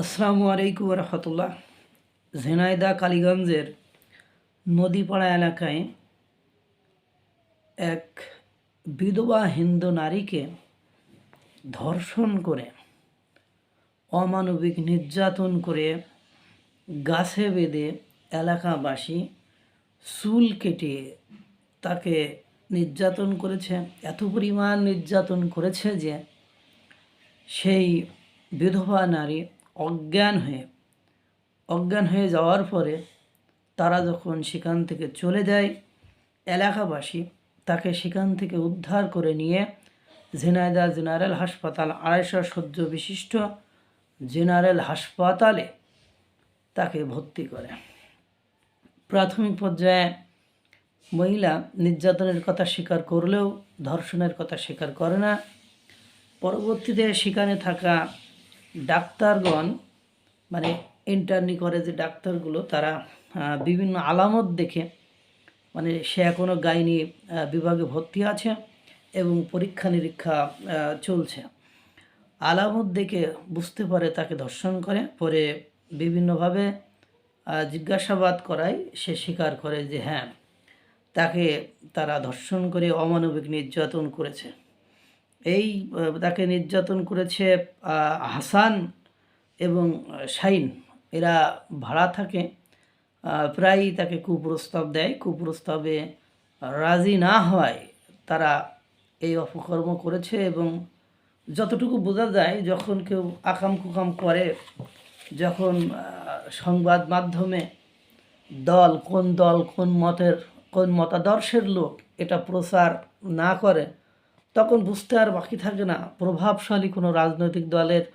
আসসালামু আলাইকুম রহমতুল্লাহ ঝিনাইদা কালীগঞ্জের নদীপাড়া এলাকায় এক বিধবা হিন্দু নারীকে ধর্ষণ করে, অমানবিক নির্যাতন করে গাছে বেঁধে এলাকাবাসী চুল কেটে তাকে নির্যাতন করেছে। এত পরিমাণ নির্যাতন করেছে যে সেই বিধবা নারী অজ্ঞান হয়ে অজ্ঞান হয়ে যাওয়ার পরে তারা যখন সেখান থেকে চলে যায়, এলাকাবাসী তাকে সেখান থেকে উদ্ধার করে নিয়ে ঝিনাইদহ জেনারেল হাসপাতাল আড়াইশো সহ্য বিশিষ্ট জেনারেল হাসপাতালে তাকে ভর্তি করে। প্রাথমিক পর্যায়ে মহিলা নির্যাতনের কথা স্বীকার করলেও ধর্ষণের কথা স্বীকার করে না। পরবর্তীতে সেখানে থাকা ডাক্তারগণ মানে ইন্টারনি করে যে ডাক্তারগুলো, তারা বিভিন্ন আলামত দেখে মানে সে এখনও গাইনি বিভাগে ভর্তি আছে এবং পরীক্ষা নিরীক্ষা চলছে। আলামত দেখে বুঝতে পারে, তাকে ধর্ষণ করে, পরে বিভিন্নভাবে জিজ্ঞাসাবাদ করায়, সে স্বীকার করে যে হ্যাঁ তাকে তারা ধর্ষণ করে অমানবিক নির্যাতন করেছে। এই তাকে নির্যাতন করেছে হাসান এবং শাইন। এরা ভাড়া থাকে প্রায়ই তাকে কুপ্রস্তাব দেয়। কুপ্রস্তাবে রাজি না হওয়ায় তারা এই অপকর্ম করেছে এবং যতটুকু বোঝা যায়, যখন কেউ আকাম কুকাম করে, যখন সংবাদ মাধ্যমে দল কোন দল কোন মতের, কোন মতাদর্শের লোক এটা প্রচার না করে তখন বুঝতে আর বাকি থাকে না। প্রভাবশালী কোনো রাজনৈতিক দলের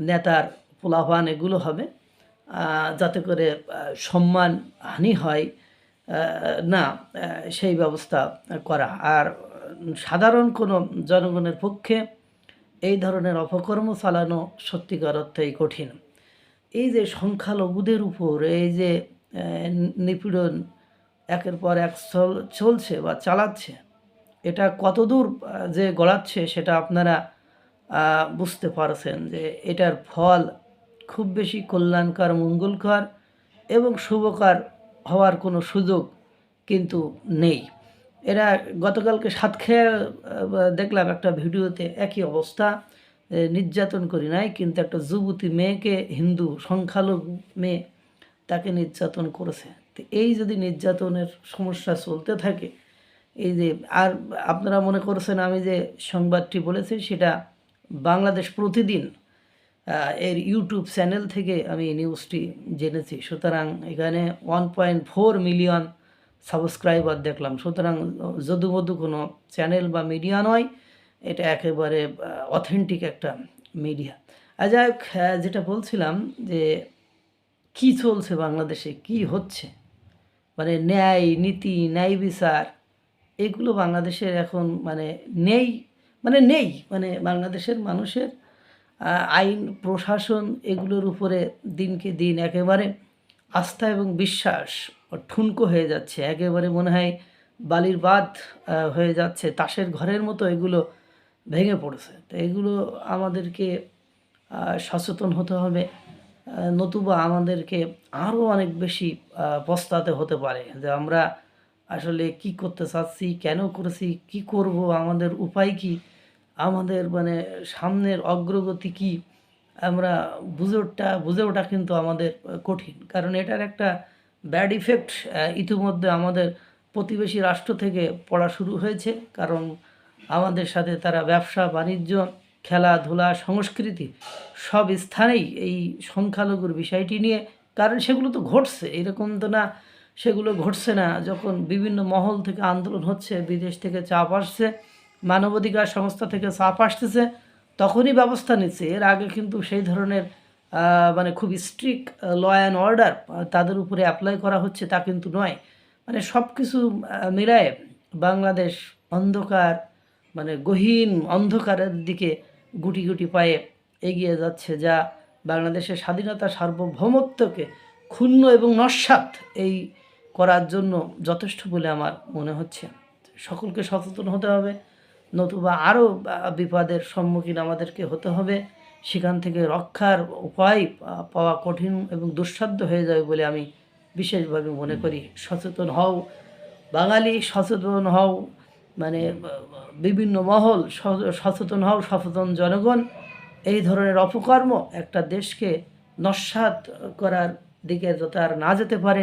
নেতার পোলাভান এগুলো হবে। যাতে করে সম্মান হানি হয়। না সেই ব্যবস্থা করা। আর সাধারণ কোনো জনগণের পক্ষে এই ধরনের অপকর্ম চালানো সত্যিকার অর্থেই কঠিন। এই যে সংখ্যালঘুদের উপর, এই যে নিপীড়ন একের পর এক চল- চলছে বা চালাচ্ছে এটা কতদূর যে গড়াচ্ছে সেটা আপনারা বুঝতে পারছেন যে এটার ফল খুব বেশি কল্যাণকর মঙ্গলকর এবং শুভকর হওয়ার কোনো সুযোগ কিন্তু নেই। এরা গতকালকে সাতক্ষীরা আহ, দেখলাম একটা ভিডিওতে একই অবস্থা নির্যাতন করি নাই কিন্তু একটা যুবতী মেয়েকে হিন্দু সংখ্যালঘু মেয়ে তাকে নির্যাতন করেছে। তো এই যদি নির্যাতনের সমস্যা চলতে থাকে এই যে আর আপনারা মনে করছেন আমি যে সংবাদটি বলেছি, সেটা বাংলাদেশ প্রতিদিন এর ইউটিউব চ্যানেল থেকে আমি নিউজটি জেনেছি। সুতরাং এখানে one point four million subscriber দেখলাম। সুতরাং যদুমধু কোনো চ্যানেল বা মিডিয়া নয়, এটা একেবারে অথেন্টিক একটা মিডিয়া আর যাই যেটা বলছিলাম যে কি চলছে বাংলাদেশে, কি হচ্ছে? মানে ন্যায়, নীতি, ন্যায় বিচার এগুলো বাংলাদেশের এখন মানে নেই মানে নেই মানে বাংলাদেশের মানুষের আইন প্রশাসন এগুলোর উপরে দিনকে দিন একেবারে আস্থা এবং বিশ্বাস ঠুনকো হয়ে যাচ্ছে। একেবারে মনে হয় বালির আহ, হয়ে যাচ্ছে তাসের ঘরের মতো এগুলো ভেঙে পড়েছে। তো এগুলো আমাদেরকে সচেতন হতে হবে নতুবা আমাদেরকে আরও অনেক বেশি পস্তাতে হতে পারে যে আমরা আসলে কি করতে চাচ্ছি, কেন করেছি, কি করব, আমাদের উপায় কি, আমাদের মানে সামনের অগ্রগতি কি, আমরা বুঝে ওঠা বুঝে ওঠা কিন্তু আমাদের কঠিন। কারণ এটার একটা ব্যাড ইফেক্ট ইতিমধ্যে আমাদের প্রতিবেশী রাষ্ট্র থেকে পড়া শুরু হয়েছে। কারণ আমাদের সাথে তারা ব্যবসা, বাণিজ্য, খেলাধুলা, সংস্কৃতি সব স্থানেই এই সংখ্যালঘুর বিষয়টি নিয়ে, কারণ সেগুলো তো ঘটছে, এরকম তো না সেগুলো ঘটছে না। যখন বিভিন্ন মহল থেকে আন্দোলন হচ্ছে, বিদেশ থেকে চাপ আসছে, মানবাধিকার সংস্থা থেকে চাপ আসতেছে, তখনই ব্যবস্থা নিচ্ছে। এর আগে কিন্তু সেই ধরনের মানে খুব স্ট্রিক্ট ল অ্যান্ড অর্ডার তাদের উপরে অ্যাপ্লাই করা হচ্ছে তা কিন্তু নয়। মানে সব কিছু মিলায়ে বাংলাদেশ অন্ধকার মানে গহীন অন্ধকারের দিকে গুটি গুটি পায়ে এগিয়ে যাচ্ছে, যা বাংলাদেশের স্বাধীনতা সার্বভৌমত্বকে ক্ষুণ্ণ এবং নস্বাত এই করার জন্য যথেষ্ট বলে আমার মনে হচ্ছে। সকলকে সচেতন হতে হবে, নতুবা আরও বিপদের সম্মুখীন আমাদেরকে হতে হবে। সেখান থেকে রক্ষার উপায় পাওয়া কঠিন এবং দুঃসাধ্য হয়ে যাবে বলে আমি বিশেষভাবে মনে করি। সচেতন হও, বাঙালি সচেতন হও মানে বিভিন্ন মহল সচেতন হও, সচেতন জনগণ। এই ধরনের অপকর্ম একটা দেশকে নস্বাত করার দিকে যাতে আর না যেতে পারে